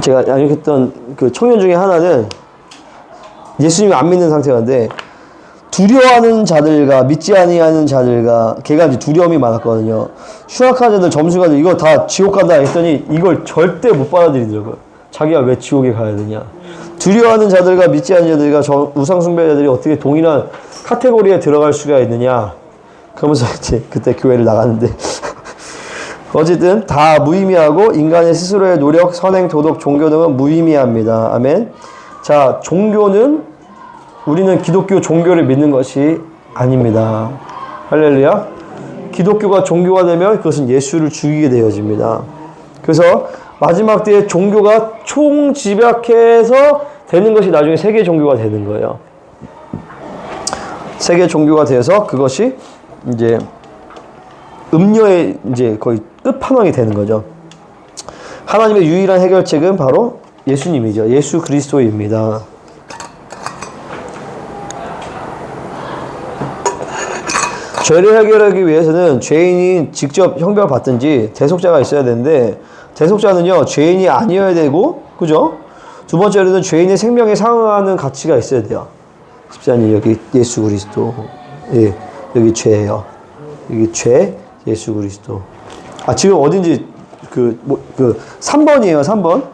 제가 양육했던 그 청년 중에 하나는 예수님을 안 믿는 상태였는데 두려워하는 자들과 믿지 아니하는 자들과 걔가 이제 두려움이 많았거든요. 휴학한 자들 점수가 이거 다 지옥 간다 했더니 이걸 절대 못 받아들이더라고요. 자기가 왜 지옥에 가야 되냐. 두려워하는 자들과 믿지 않는 자들과 저 우상 숭배자들이 어떻게 동일한 카테고리에 들어갈 수가 있느냐. 그러면서 이제 그때 교회를 나갔는데 어쨌든 다 무의미하고 인간의 스스로의 노력, 선행, 도덕, 종교 등은 무의미합니다. 아멘. 자, 종교는 우리는 기독교 종교를 믿는 것이 아닙니다. 할렐루야. 기독교가 종교가 되면 그것은 예수를 죽이게 되어집니다. 그래서 마지막 때에 종교가 총집약해서 되는 것이 나중에 세계 종교가 되는 거예요. 세계 종교가 돼서 그것이 이제 음료의 이제 거의 끝판왕이 되는 거죠. 하나님의 유일한 해결책은 바로 예수님이죠. 예수 그리스도입니다. 죄를 해결하기 위해서는 죄인이 직접 형벌 받든지 대속자가 있어야 되는데 대속자는요 죄인이 아니어야 되고 그죠? 두 번째로는 죄인의 생명에 상응하는 가치가 있어야 돼요. 십자님 여기 예수 그리스도 예 여기 죄예요. 여기 죄 예수 그리스도. 아 지금 어딘지 그뭐그 뭐, 그 3번이에요 3번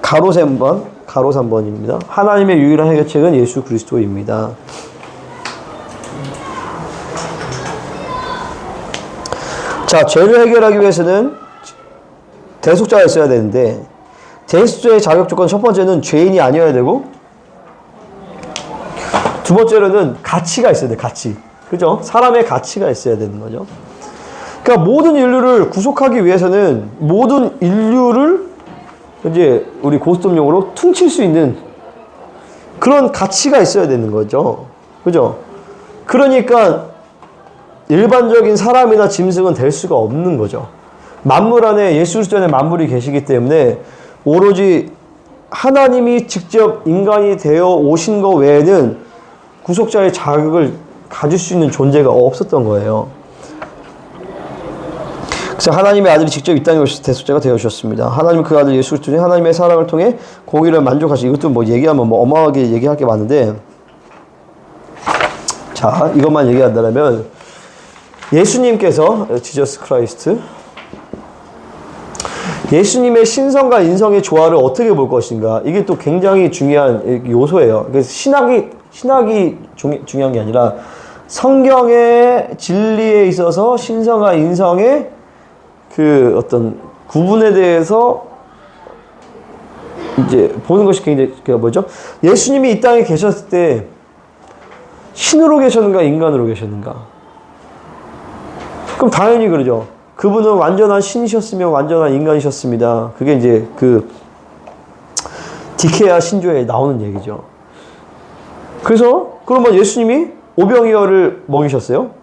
가로 3번 가로 3번입니다. 하나님의 유일한 해결책은 예수 그리스도입니다. 자, 죄를 해결하기 위해서는 대속자가 있어야 되는데, 대속자의 자격 조건 첫 번째는 죄인이 아니어야 되고, 두 번째로는 가치가 있어야 돼, 가치. 그죠? 사람의 가치가 있어야 되는 거죠. 그러니까 모든 인류를 구속하기 위해서는 모든 인류를 이제 우리 고스톱용으로 퉁칠 수 있는 그런 가치가 있어야 되는 거죠. 그죠? 그러니까 일반적인 사람이나 짐승은 될 수가 없는 거죠. 만물 안에 예수 그리스도 안에 만물이 계시기 때문에 오로지 하나님이 직접 인간이 되어 오신 것 외에는 구속자의 자격을 가질 수 있는 존재가 없었던 거예요. 그래서 하나님의 아들이 직접 이 땅에 오셔서 대속자가 되어 주셨습니다. 하나님 그 아들 예수 그리스도는 하나님의 사랑을 통해 공의를 만족하시. 이것도 뭐 얘기하면 뭐 어마어마하게 얘기할 게 많은데 자 이것만 얘기한다면 예수님께서 지저스 크라이스트 예수님의 신성과 인성의 조화를 어떻게 볼 것인가 이게 또 굉장히 중요한 요소예요. 그래서 신학이 신학이 중, 중요한 게 아니라 성경의 진리에 있어서 신성과 인성의 그 어떤 구분에 대해서 이제 보는 것이 굉장히 그 뭐죠? 예수님이 이 땅에 계셨을 때 신으로 계셨는가 인간으로 계셨는가? 그럼 당연히 그러죠. 그분은 완전한 신이셨으며 완전한 인간이셨습니다. 그게 이제 그 디케아 신조에 나오는 얘기죠. 그래서 그러면 예수님이 오병이어를 먹이셨어요?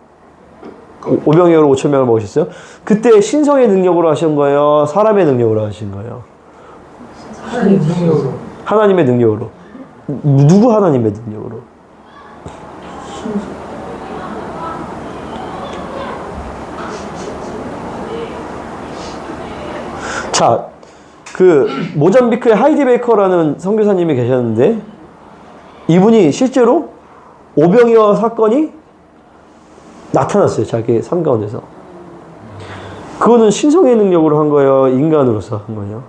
오병이어로 5천 명을 먹으셨어요? 그때 신성의 능력으로 하신 거예요? 사람의 능력으로 하신 거예요? 하나님의 능력으로. 누구 하나님의 능력으로? 자, 그 모잠비크의 하이디 베이커라는 선교사님이 계셨는데 이분이 실제로 오병이어 사건이 나타났어요. 자기 삶 가운데서. 그거는 신성의 능력으로 한 거예요? 인간으로서 한 거예요?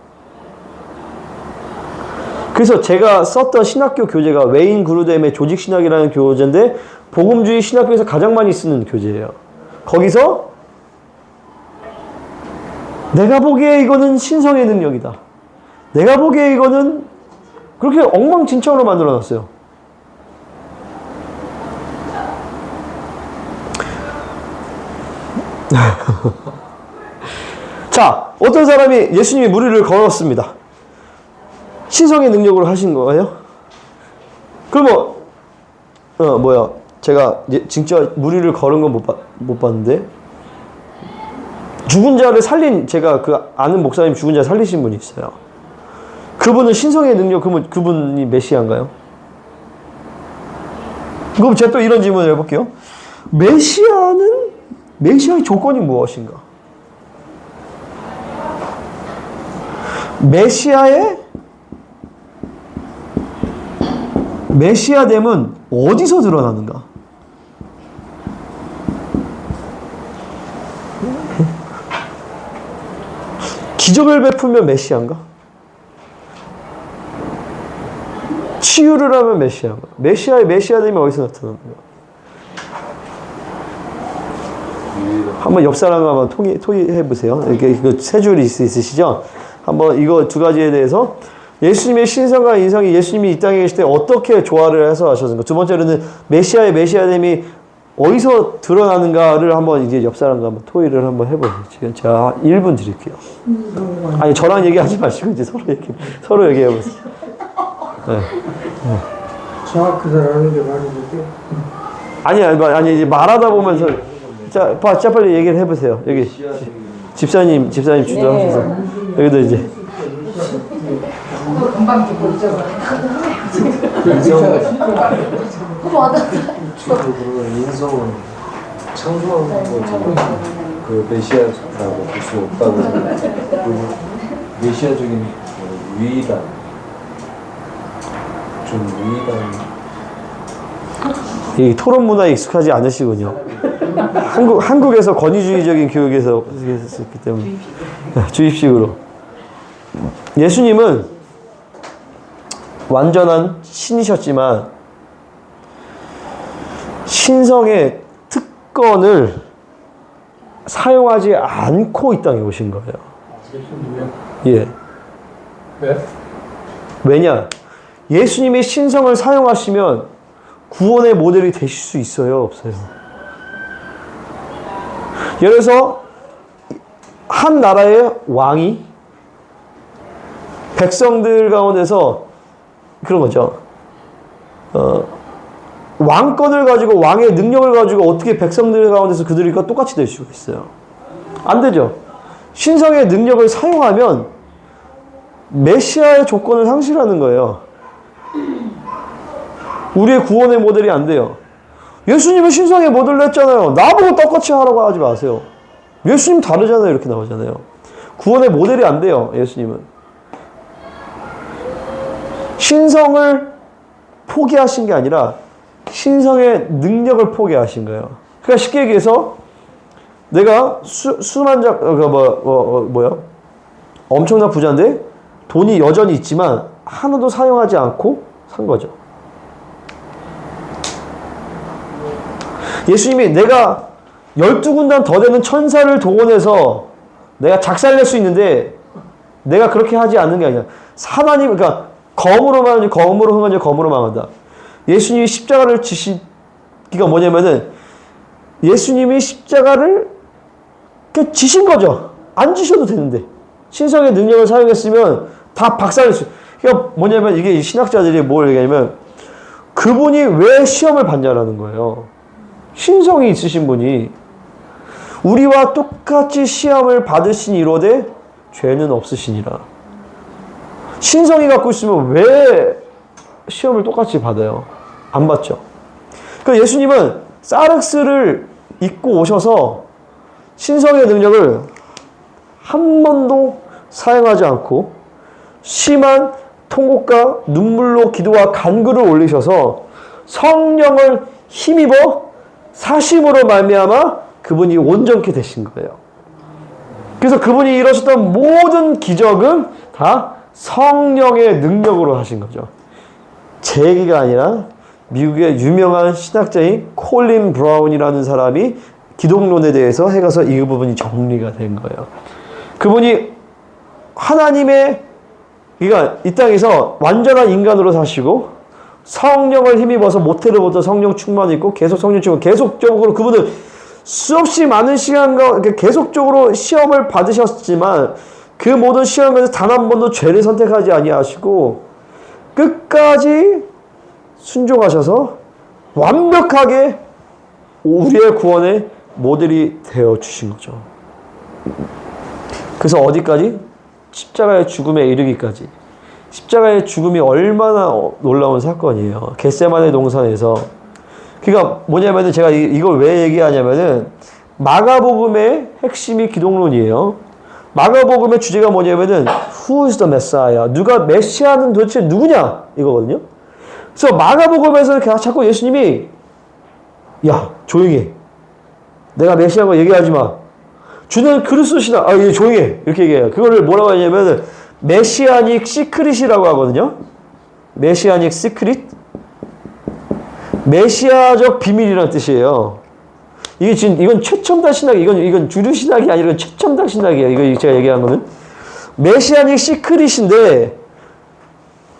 그래서 제가 썼던 신학교 교재가 웨인 그루뎀의 조직 신학이라는 교재인데 복음주의 신학교에서 가장 많이 쓰는 교재예요. 거기서 내가 보기에 이거는 신성의 능력이다. 내가 보기에 이거는 그렇게 엉망진창으로 만들어 놨어요. 자, 어떤 사람이 예수님이 무리를 걸었습니다. 신성의 능력으로 하신 거예요? 그러면, 어, 뭐야. 제가 예- 진짜 무리를 걸은 건 못 못 봤는데. 죽은 자를 살린, 제가 그 아는 목사님 죽은 자 살리신 분이 있어요. 그분은 신성의 능력, 그분, 그분이 메시아인가요? 그럼 제가 또 이런 질문을 해볼게요. 메시아는, 메시아의 조건이 무엇인가? 메시아의 메시아됨은 어디서 드러나는가? 기적을 베풀면 메시아인가? 치유를 하면 메시아인가? 메시아의 메시아됨이 어디서 나타나는가? 한번 옆 사람과 한번 통일, 통일해 보세요. 이렇게 그 세 줄이 있, 있으시죠? 한번 이거 두 가지에 대해서 예수님의 신성과 인성이 예수님이 이 땅에 계실 때 어떻게 조화를 해서 하셨는가? 두 번째로는 메시아의 메시아됨이 어디서 드러나는가를 한번 이제 옆 사람과 한번 토의를 한번 해보세요. 지금 제가 1분 드릴게요. 아니 저랑 얘기하지 마시고 이제 서로 얘기 서로 얘기해 보세요. 네. 정확하다라는 게 말이 되게 아니 아니 아니 이제 말하다 보면서 자, 봐, 자 빨리 얘기를 해보세요. 여기 집사님 집사님 주도하셔서 여기도 이제 인성은 창조한 거잖아요. 그 메시아라고 볼 수 없다고 그리고 메시아적인 그 위이단 좀 위이단 이 토론 문화에 익숙하지 않으시군요. 한국 한국에서 권위주의적인 교육에서 했었기 때문에 주입식으로 예수님은 완전한 신이셨지만 신성의 특권을 사용하지 않고 이 땅에 오신 거예요. 예. 왜? 왜냐? 예수님의 신성을 사용하시면 구원의 모델이 되실 수 있어요, 없어요? 들어서 한 나라의 왕이 백성들 가운데서 그런 거죠. 어, 왕권을 가지고 왕의 능력을 가지고 어떻게 백성들 가운데서 그들과 똑같이 될 수가 있어요? 안 되죠. 신성의 능력을 사용하면 메시아의 조건을 상실하는 거예요. 우리의 구원의 모델이 안 돼요. 예수님은 신성의 모델을 했잖아요. 나보고 똑같이 하라고 하지 마세요. 예수님 다르잖아요. 이렇게 나오잖아요. 구원의 모델이 안 돼요. 예수님은. 신성을 포기하신 게 아니라 신성의 능력을 포기하신 거예요. 그러니까 쉽게 얘기해서 내가 수, 수만 장, 어, 그 뭐, 어, 어, 뭐야? 엄청난 부자인데 돈이 여전히 있지만 하나도 사용하지 않고 산 거죠. 예수님이 내가 12군단 더 되는 천사를 동원해서 내가 작살낼 수 있는데 내가 그렇게 하지 않는 게 아니라 하나님 그러니까 검으로만 검으로 흥하지 검으로 망한다. 예수님이 십자가를 지시기가 뭐냐면은 예수님이 십자가를 그 지신 거죠. 안 지셔도 되는데 신성의 능력을 사용했으면 다 박살낼 수. 그러니까 뭐냐면 이게 신학자들이 뭘 얘기하냐면 그분이 왜 시험을 받냐라는 거예요. 신성이 있으신 분이 우리와 똑같이 시험을 받으신 이로되 죄는 없으시니라. 신성이 갖고 있으면 왜 시험을 똑같이 받아요? 안 받죠. 그 예수님은 사르스를 입고 오셔서 신성의 능력을 한 번도 사용하지 않고 심한 통곡과 눈물로 기도와 간구를 올리셔서 성령을 힘입어 사심으로 말미암아 그분이 온전케 되신 거예요. 그래서 그분이 이루셨던 모든 기적은 다 성령의 능력으로 하신 거죠. 제 얘기가 아니라 미국의 유명한 신학자인 콜린 브라운이라는 사람이 기독론에 대해서 해가서 이 부분이 정리가 된 거예요. 그분이 하나님의 그러니까 이 땅에서 완전한 인간으로 사시고 성령을 힘입어서 모태로부터 성령 충만이 있고 계속 성령 충만 계속적으로 그분은 수없이 많은 시간과 계속적으로 시험을 받으셨지만 그 모든 시험에서 단 한 번도 죄를 선택하지 아니하시고 끝까지 순종하셔서 완벽하게 우리의 구원의 모델이 되어 주신 거죠. 그래서 어디까지? 십자가의 죽음에 이르기까지. 십자가의 죽음이 얼마나 어- 놀라운 사건이에요. 겟세만의 동산에서. 그러니까 뭐냐면은 제가 이- 이걸 왜 얘기하냐면은 마가복음의 핵심이 기독론이에요. 마가복음의 주제가 뭐냐면은 Who is the Messiah? 누가 메시아는 도대체 누구냐? 이거거든요. 그래서 마가복음에서 그 자꾸 예수님이 야 조용히 해. 내가 메시아고 얘기하지 마. 주는 그리스도시다. 아, 예, 조용히 해. 이렇게 얘기해요. 그거를 뭐라고 하냐면 메시아닉 시크릿이라고 하거든요. 메시아닉 시크릿. 메시아적 비밀이라는 뜻이에요. 이게 지금 이건 최첨단 신학 이건 이건 주류 신학이 아니라 최첨단 신학이에요. 이거 제가 얘기한 거는 메시아닉 시크릿인데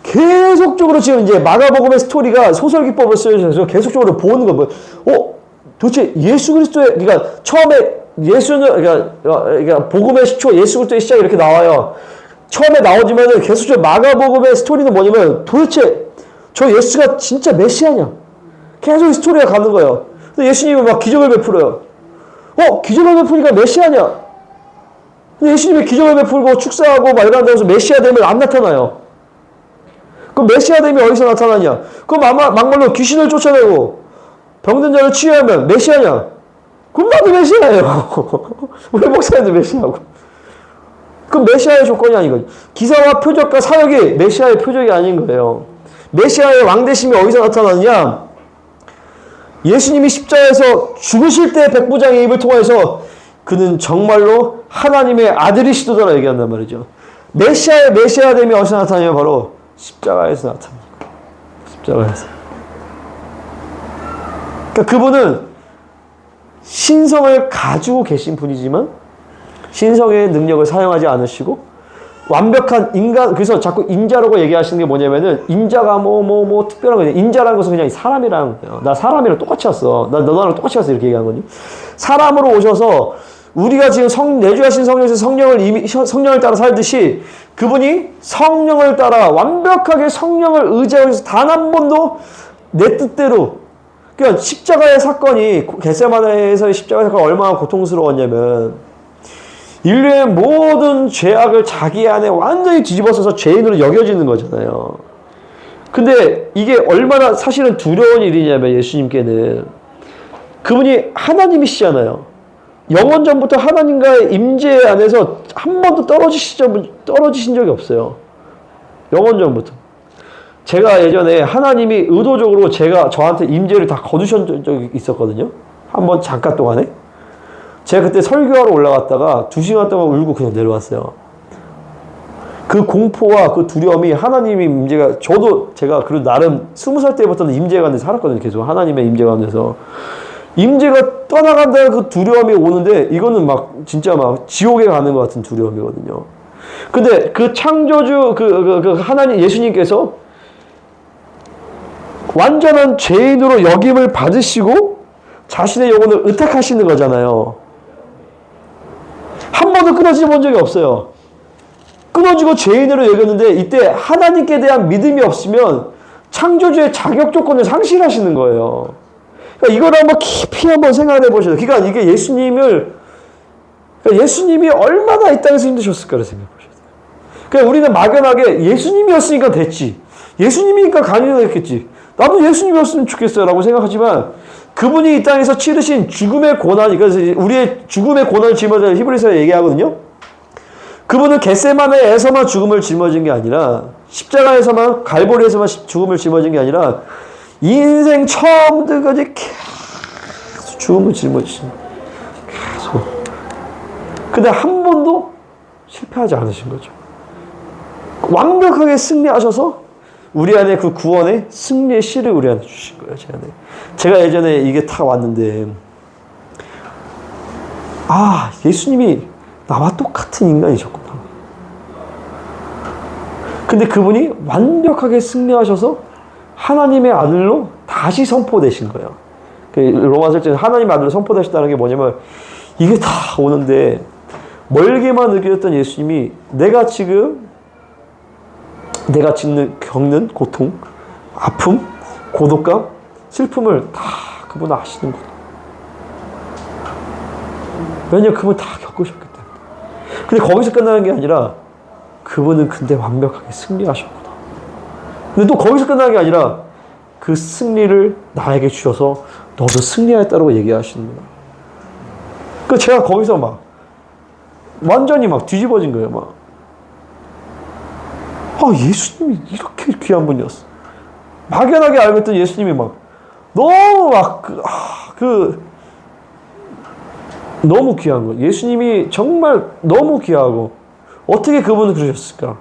계속적으로 지금 이제 마가복음의 스토리가 소설 기법을 쓰여서 계속적으로 보는 거 뭐, 어, 도대체 예수 그리스도의 그러니까 처음에 예수는 그러니까, 어, 그러니까 복음의 시초 예수 그리스도의 시작 이렇게 나와요. 처음에 나오지만은 계속적으로 마가복음의 스토리는 뭐냐면 도대체 저 예수가 진짜 메시아냐? 계속 이 스토리가 가는 거예요. 근데 예수님이 막 기적을 베풀어요. 어, 기적을 베푸니까 메시아냐? 근데 예수님이 기적을 베풀고 축사하고 해서 메시아 되면 안 나타나요. 그럼 메시아 됨이 어디서 나타나냐? 그럼 아마 막말로 귀신을 쫓아내고 병든 자를 치유하면 메시아냐? 그럼 나도 메시아예요. 우리 목사님도 메시아고. 그럼 메시아의 조건이 아닌 거죠. 기사와 표적과 사역이 메시아의 표적이 아닌 거예요. 메시아의 왕대심이 어디서 나타나느냐? 예수님이 십자가에서 죽으실 때 백부장의 입을 통해서 그는 정말로 하나님의 아들이시도다라 얘기한단 말이죠. 메시아의 메시아됨이 어디서 나타나냐면 바로 십자가에서 나타납니다. 십자가에서. 그러니까 그분은 신성을 가지고 계신 분이지만 신성의 능력을 사용하지 않으시고 완벽한 인간 그래서 자꾸 인자라고 얘기하시는 게 뭐냐면은 인자가 뭐 뭐뭐 특별한 거냐 인자라는 것은 그냥 사람이랑 거예요. 나 사람이랑 똑같이 왔어. 나 너랑 똑같이 왔어. 이렇게 얘기하는 거니 사람으로 오셔서 우리가 지금 성 내주하신 성령에서 성령을 이미 성령을 따라 살듯이 그분이 성령을 따라 완벽하게 성령을 의지하면서 단 한 번도 내 뜻대로 그러니까 십자가의 사건이 겟세마네에서의 십자가의 사건이 얼마나 고통스러웠냐면 인류의 모든 죄악을 자기 안에 완전히 뒤집어서서 죄인으로 여겨지는 거잖아요. 근데 이게 얼마나 사실은 두려운 일이냐면 예수님께는 그분이 하나님이시잖아요. 영원 전부터 하나님과의 임재 안에서 한 번도 떨어지신 적 떨어지신 적이 없어요. 영원 전부터. 제가 예전에 하나님이 의도적으로 제가 저한테 임재를 다 거두신 적이 있었거든요. 한 번 잠깐 동안에. 제가 그때 설교하러 올라갔다가 두 시간 동안 울고 그냥 내려왔어요. 그 공포와 그 두려움이 하나님의 임재가 저도 제가 그래도 나름 스무 살 때부터는 임재 가운데 살았거든요. 계속 하나님의 임재 가운데서 임재가 떠나간다는 그 두려움이 오는데 이거는 막 진짜 막 지옥에 가는 것 같은 두려움이거든요. 근데 그 창조주 그, 그, 그 하나님 예수님께서 완전한 죄인으로 역임을 받으시고 자신의 영혼을 의탁하시는 거잖아요. 한 번도 끊어지 본 적이 없어요. 끊어지고 죄인으로 여겼는데 이때 하나님께 대한 믿음이 없으면 창조주의 자격 조건을 상실하시는 거예요. 그러니까 이걸 한번 깊이 한번 생각해 보셔야 돼요. 그러니까 이게 예수님을 그러니까 예수님이 얼마나 이 땅에서 힘드셨을까를 생각해 보셔야 돼요. 그러니까 우리는 막연하게 예수님이었으니까 됐지. 예수님이니까 가능했겠지. 나도 예수님이었으면 좋겠어요 라고 생각하지만 그분이 이 땅에서 치르신 죽음의 고난, 그래서 우리의 죽음의 고난을 짊어져 히브리서에 얘기하거든요. 그분은 겟세마네에서만 죽음을 짊어진 게 아니라 십자가에서만 갈보리에서만 죽음을 짊어진 게 아니라 인생 처음부터까지 계속 죽음을 짊어지신 계속. 근데 한 번도 실패하지 않으신 거죠. 완벽하게 승리하셔서 우리 안에 그 구원의 승리의 씨를 우리 안에 주신 거예요, 제 안에. 제가 예전에 이게 다 왔는데, 아, 예수님이 나와 똑같은 인간이셨구나. 근데 그분이 완벽하게 승리하셔서 하나님의 아들로 다시 선포되신 거예요. 그 로마서 때 하나님의 아들로 선포되셨다는 게 뭐냐면, 이게 다 오는데, 멀게만 느꼈던 예수님이 내가 지금 내가 짓는, 겪는 고통, 아픔, 고독감, 슬픔을 다 그분 아시는구나. 왜냐면 그분 다 겪으셨기 때문에. 근데 거기서 끝나는 게 아니라 그분은 근데 완벽하게 승리하셨구나. 근데 또 거기서 끝나는 게 아니라 그 승리를 나에게 주셔서 너도 승리하였다고 얘기하시는 거야. 그 제가 거기서 막 완전히 막 뒤집어진 거예요, 막. 아, 예수님이 이렇게 귀한 분이었어. 막연하게 알고 있던 예수님이 막 너무 막 그, 아, 그 너무 귀한 거. 예수님이 정말 너무 귀하고 어떻게 그분은 그러셨을까?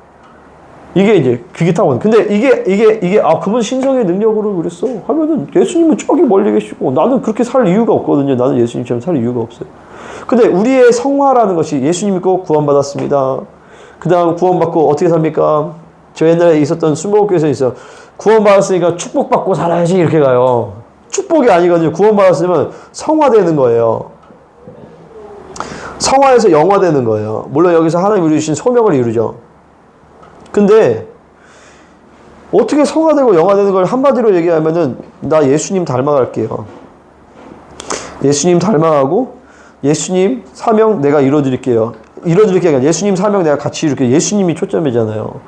이게 이제 그게 타고 근데 이게 이게 이게 아 그분 신성의 능력으로 그랬어 하면은 예수님은 저기 멀리 계시고 나는 그렇게 살 이유가 없거든요. 나는 예수님처럼 살 이유가 없어요. 근데 우리의 성화라는 것이 예수 믿고 구원받았습니다. 그 다음 구원받고 어떻게 삽니까? 저 옛날에 있었던 순복교에서 있어 구원받았으니까 축복받고 살아야지 이렇게 가요. 축복이 아니거든요. 구원받았으면 성화되는 거예요. 성화에서 영화되는 거예요. 물론 여기서 하나님 주신 소명을 이루죠. 근데 어떻게 성화되고 영화되는 걸 한마디로 얘기하면은 나 예수님 닮아갈게요. 예수님 닮아가고 예수님 사명 내가 이뤄드릴게요. 이뤄드릴게 아니라 예수님 사명 내가 같이 이룰게요. 예수님이 초점이잖아요.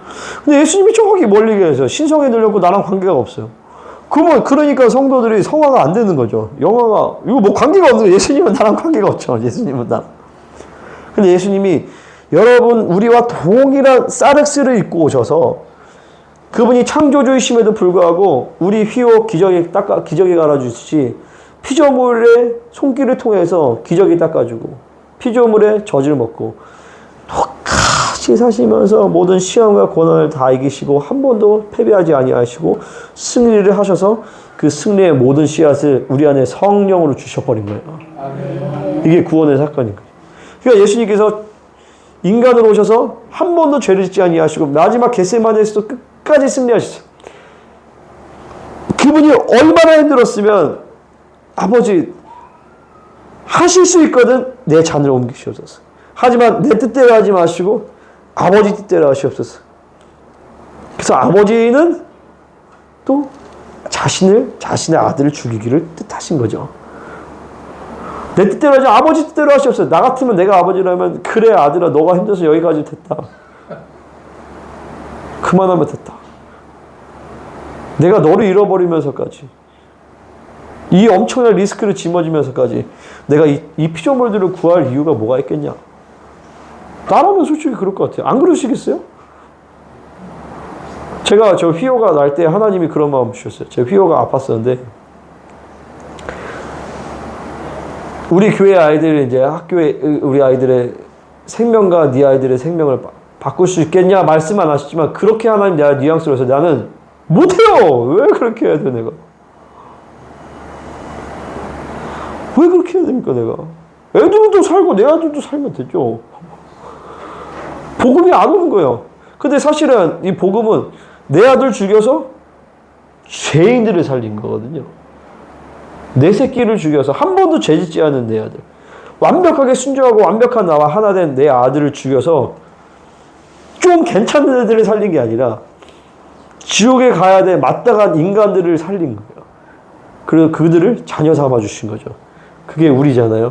근데 예수님이 저기 멀리 계셔. 신성에 들렸고 나랑 관계가 없어요. 그러면 그러니까 성도들이 성화가 안 되는 거죠. 영화가 이거 뭐 관계가 없는 거예요. 예수님은 나랑 관계가 없죠. 예수님은 나. 근데 예수님이 여러분 우리와 동일한 사르스를 입고 오셔서 그분이 창조주이심에도 불구하고 우리 휘호 기저귀 닦아 기저귀 갈아주듯이 피조물의 손길을 통해서 기저귀 닦아주고 피조물의 젖을 먹고 똑같이 사시면서 모든 시험과 고난을 다 이기시고 한 번도 패배하지 아니하시고 승리를 하셔서 그 승리의 모든 씨앗을 우리 안에 성령으로 주셔버린 거예요. 이게 구원의 사건인 거예요. 그러니까 예수님께서 인간으로 오셔서 한 번도 죄를 짓지 아니하시고 마지막 겟세마네에서도 끝까지 승리하셨어요. 그분이 얼마나 힘들었으면 아버지 하실 수 있거든 내 잔을 옮기시옵소서. 하지만 내 뜻대로 하지 마시고 아버지 뜻대로 하시옵소서. 그래서 아버지는 또 자신을 자신의 아들을 죽이기를 뜻하신 거죠. 내 뜻대로 하지 아버지 뜻대로 하시옵소서. 나 같으면 내가 아버지라면 그래 아들아 너가 힘들어서 여기까지 됐다. 그만하면 됐다. 내가 너를 잃어버리면서까지 이 엄청난 리스크를 짊어지면서까지 내가 이, 이 피조물들을 구할 이유가 뭐가 있겠냐? 나라면 솔직히 그럴 것 같아요. 안 그러시겠어요? 제가 저 휘호가 날 때 하나님이 그런 마음 주셨어요. 제 휘호가 아팠었는데 우리 교회 아이들 이제 학교에 우리 아이들의 생명과 네 아이들의 생명을 바, 바꿀 수 있겠냐 말씀 안 하시지만 그렇게 하나님 내가 뉘앙스로 해서 나는 못해요. 왜 그렇게 해야 돼 내가? 왜 그렇게 해야 됩니까 내가? 애들도 살고 내 아들도 살면 되죠. 복음이 안 오는 거예요. 근데 사실은 이 복음은 내 아들 죽여서 죄인들을 살린 거거든요. 내 새끼를 죽여서 한 번도 죄 짓지 않은 내 아들. 완벽하게 순종하고 완벽한 나와 하나 된 내 아들을 죽여서 좀 괜찮은 애들을 살린 게 아니라 지옥에 가야 돼 마땅한 인간들을 살린 거예요. 그리고 그들을 자녀 삼아 주신 거죠. 그게 우리잖아요.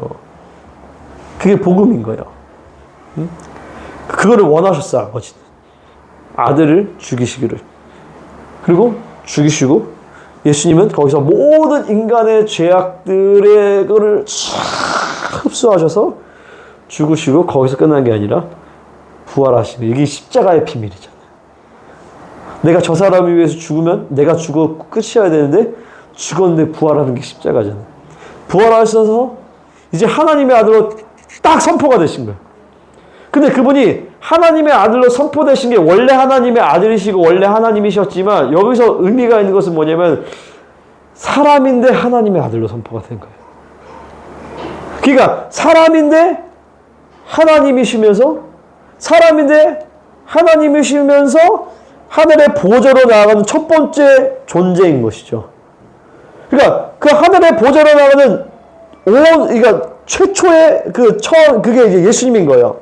그게 복음인 거예요. 응? 그거를 원하셨어, 아버지는. 아들을 죽이시기를. 그리고 죽이시고, 예수님은 거기서 모든 인간의 죄악들의 거를 싹 흡수하셔서 죽으시고, 거기서 끝난 게 아니라 부활하시는. 이게 십자가의 비밀이잖아요. 내가 저 사람을 위해서 죽으면 내가 죽어 끝이어야 되는데, 죽었는데 부활하는 게 십자가잖아요. 부활하셔서 이제 하나님의 아들로 딱 선포가 되신 거예요. 근데 그분이 하나님의 아들로 선포되신 게 원래 하나님의 아들이시고 원래 하나님이셨지만 여기서 의미가 있는 것은 뭐냐면 사람인데 하나님의 아들로 선포가 된 거예요. 그러니까 사람인데 하나님이시면서 사람인데 하나님이시면서 하늘의 보좌로 나아가는 첫 번째 존재인 것이죠. 그러니까 그 하늘의 보좌로 나가는 온 그러니까 최초의 그 처음 그게 이제 예수님인 거예요.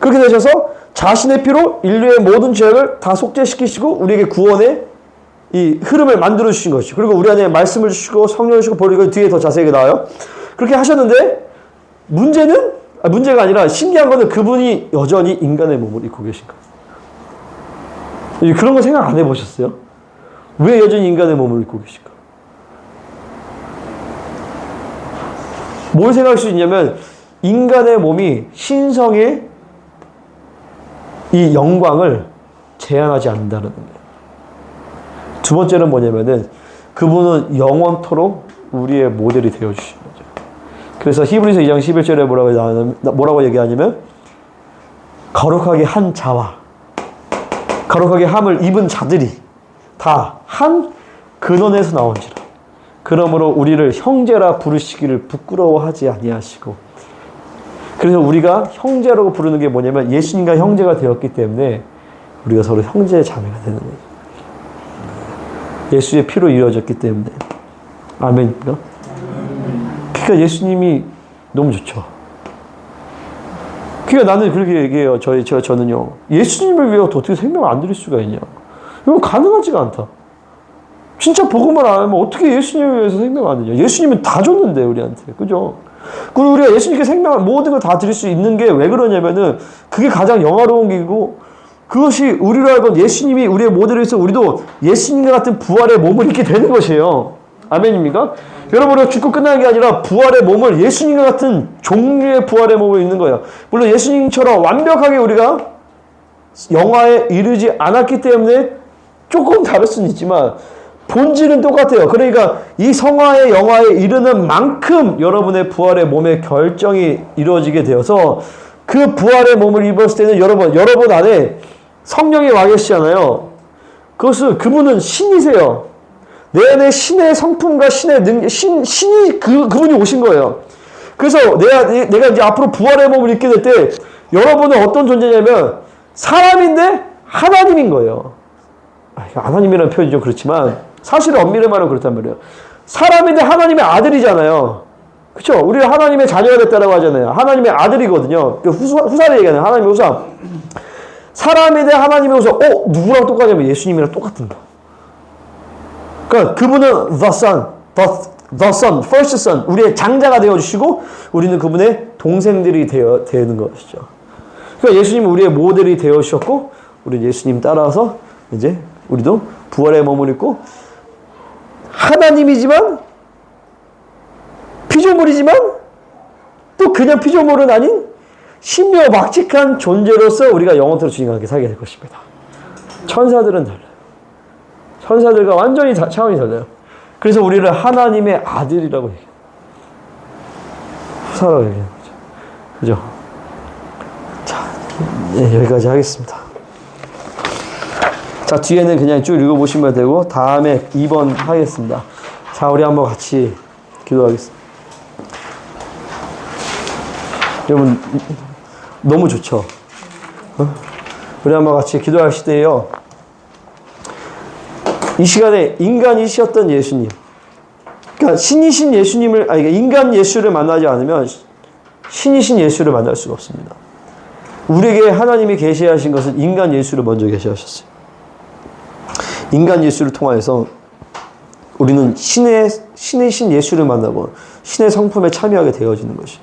그렇게 되셔서 자신의 피로 인류의 모든 죄를 다 속죄시키시고 우리에게 구원의 이 흐름을 만들어 주신 것이죠. 그리고 우리 안에 말씀을 주시고 성령을 주시고 버리고 뒤에 더 자세하게 나와요. 그렇게 하셨는데 문제는 아, 문제가 아니라 신기한 거는 그분이 여전히 인간의 몸을 입고 계신 거예요. 그런 거 생각 안 해보셨어요? 왜 여전히 인간의 몸을 입고 계실까? 뭘 생각할 수 있냐면 인간의 몸이 신성의 이 영광을 제한하지 않는다는 거예요. 두 번째는 뭐냐면은 그분은 영원토록 우리의 모델이 되어 주신 거죠. 그래서 히브리서 2장 11절에 뭐라고 뭐라고 얘기하냐면 거룩하게 한 자와 거룩하게 함을 입은 자들이 다 한 근원에서 나온지라. 그러므로 우리를 형제라 부르시기를 부끄러워하지 아니하시고. 그래서 우리가 형제라고 부르는 게 뭐냐면 예수님과 형제가 되었기 때문에 우리가 서로 형제 자매가 되는 거예요. 예수의 피로 이루어졌기 때문에. 아멘입니까? 그러니까 예수님이 너무 좋죠. 그러니까 나는 그렇게 얘기해요. 저희, 저, 저는요. 예수님을 위해 어떻게 생명을 안 드릴 수가 있냐. 이건 가능하지가 않다. 진짜 복음을 안 하면 어떻게 예수님을 위해서 생명을 안 드냐. 예수님은 다 줬는데, 우리한테. 그죠? 그리고 우리가 예수님께 생명을 모든 걸 다 드릴 수 있는 게 왜 그러냐면은 그게 가장 영화로운 게고 그것이 우리로 하여금 예수님이 우리의 모델에서 우리도 예수님과 같은 부활의 몸을 입게 되는 것이에요. 아멘입니까? 여러분, 우리가 죽고 끝나는 게 아니라 부활의 몸을 예수님과 같은 종류의 부활의 몸을 입는 거예요. 물론 예수님처럼 완벽하게 우리가 영화에 이르지 않았기 때문에 조금 다를 수는 있지만 본질은 똑같아요. 그러니까 이 성화의 영화에 이르는 만큼 여러분의 부활의 몸의 결정이 이루어지게 되어서 그 부활의 몸을 입었을 때는 여러분, 여러분 안에 성령이 와 계시잖아요. 그것은 그분은 신이세요. 내 안에 신의 성품과 신의 능, 신, 신이 그, 그분이 오신 거예요. 그래서 내가, 내가 이제 앞으로 부활의 몸을 입게 될 때 여러분은 어떤 존재냐면 사람인데 하나님인 거예요. 아, 하나님이라는 표현이 좀 그렇지만 사실은 엄밀히 말하면 그렇단 말이에요. 사람인데 하나님의 아들이잖아요. 그렇죠? 우리가 하나님의 자녀가 됐다고 하잖아요. 하나님의 아들이거든요. 그 후사, 후사를 얘기하는 하나님의 후사. 사람인데 하나님의 후사. 어? 누구랑 똑같냐면 예수님이랑 똑같은 거. 그러니까 그분은 the son, the, the son, first son, 우리의 장자가 되어 주시고 우리는 그분의 동생들이 되어 되는 것이죠. 그러니까 예수님은 우리의 모델이 되어 주셨고 우리는 예수님 따라서 이제 우리도 부활의 몸을 입고 하나님이지만 피조물이지만 또 그냥 피조물은 아닌 신묘 막직한 존재로서 우리가 영원토록 주님과 함께 살게 될 것입니다. 천사들은 달라요. 천사들과 완전히 다- 차원이 달라요. 그래서 우리를 하나님의 아들이라고 얘기해요. 후사라고 얘기하는 거죠. 그죠? 자, 네, 여기까지 하겠습니다. 자, 뒤에는 그냥 쭉 읽어보시면 되고, 다음에 2번 하겠습니다. 자, 우리 한번 같이 기도하겠습니다. 여러분, 너무 좋죠? 어? 우리 한번 같이 기도하실 때요. 이 시간에 인간이셨던 예수님. 그러니까 신이신 예수님을, 아니, 그러니까 인간 예수를 만나지 않으면 신이신 예수를 만날 수가 없습니다. 우리에게 하나님이 계시하신 것은 인간 예수를 먼저 계시하셨어요. 인간 예수를 통하여서 우리는 신의, 신의 신 예수를 만나고 신의 성품에 참여하게 되어지는 것이.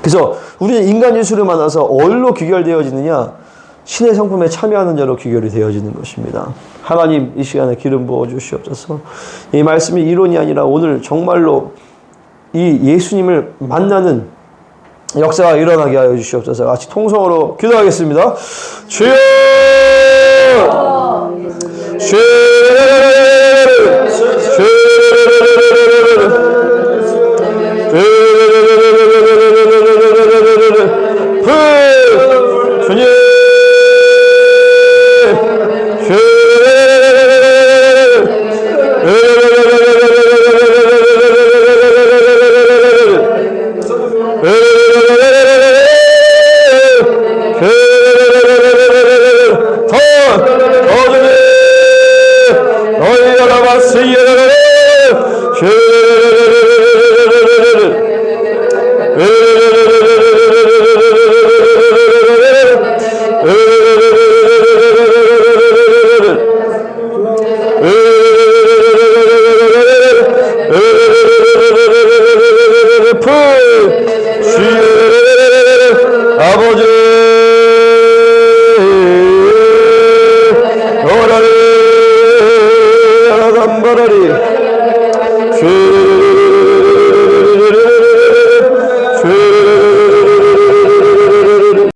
그래서 우리는 인간 예수를 만나서 어디로 귀결되어지느냐? 신의 성품에 참여하는 자로 귀결이 되어지는 것입니다. 하나님 이 시간에 기름 부어 주시옵소서. 이 말씀이 이론이 아니라 오늘 정말로 이 예수님을 만나는 역사가 일어나게 하여 주시옵소서. 같이 통성으로 기도하겠습니다. 주여! Şöyle.